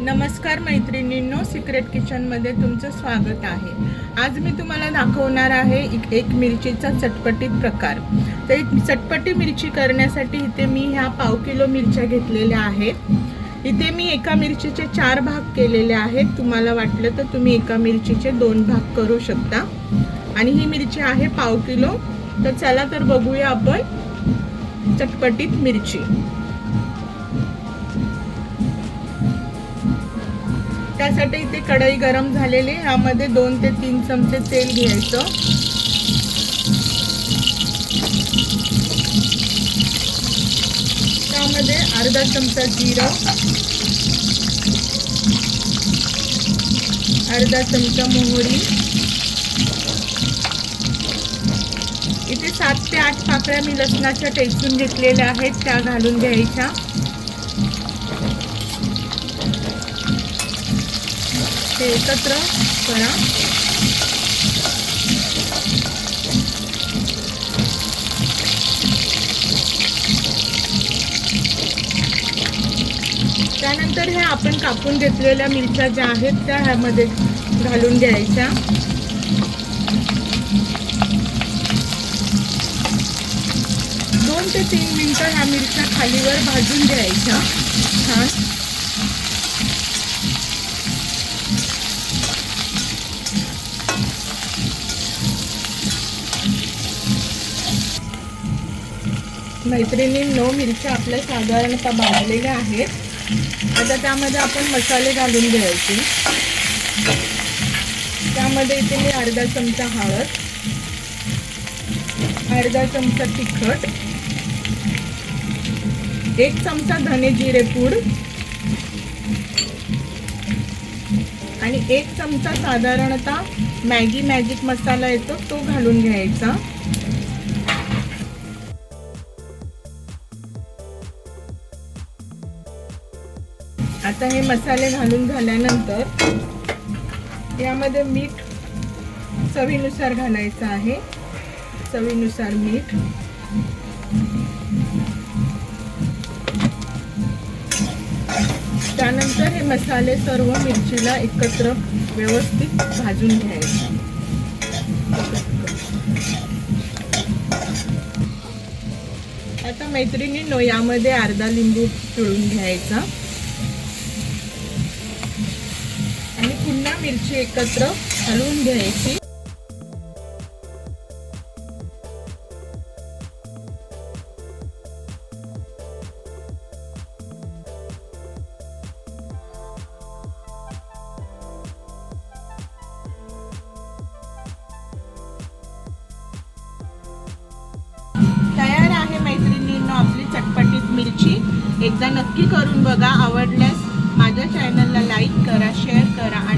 नमस्कार मैत्रिणींनो सिक्रेट किचनमध्ये तुमचं स्वागत आहे. आज मी तुम्हाला दाखवणार आहे एक- एक मिरचीचा चटपटीत प्रकार. तर एक चटपटी मिरची करण्यासाठी इथे मी ह्या पाव किलो मिरच्या घेतलेल्या आहेत. इथे मी एका मिरचीचे चार भाग केलेले आहेत. तुम्हाला वाटलं तर तुम्ही एका मिरचीचे दोन भाग करू शकता. आणि ही मिरची आहे पाव किलो. तर चला तर बघूया आपण चटपटीत मिरची. त्यासाठी इथे कढई गरम झालेली आहे. ह्यामध्ये दोन ते तीन चमचे तेल घ्यायचं. त्यामध्ये अर्धा चमचा जिरं. अर्धा चमचा मोहरी. इथे सात ते आठ पाकळ्या मी लसणाच्या टेचून घेतलेल्या आहेत. त्या घालून घ्यायच्या. ते एकत्र करा. त्यानंतर हे आपण कापून घेतलेल्या मिरच्या ज्या आहेत त्या ह्यामध्ये घालून घ्यायच्या. दोन ते तीन मिनटं ह्या मिरच्या खालीवर भाजून घ्यायच्या. छान. मैत्रिणींनो मिरच्या आपल्या साधारणतः भाजलेल्या आहेत. आता त्यामध्ये आपण मसाले घालून घ्यायचे. त्यामध्ये इथे मी अर्धा चमचा हळद अर्धा चमचा तिखट एक चमचा धने जिरे पूड आणि एक चमचा साधारणतः मॅगी मॅजिक मसाला येतो तो घालून घ्यायचा. आता हे मसाले घालून झाल्यानंतर यामध्ये मीठ चवीनुसार घालायचं आहे. चवीनुसार मीठ. त्यानंतर हे मसाले सर्व मिरचीला एकत्र व्यवस्थित भाजून घ्यायचे. आता मैत्रिणींनो यामध्ये अर्धा लिंबू पिळून घ्यायचा. आणि पुन्हा मिरची एकत्र हलवून घ्यायची. तयार आहे मैत्रिणींनो आपली चटपटीत मिरची. एकदा नक्की करून बघा आवडल्यास माझ्या चॅनलला लाईक करा शेअर करा आणि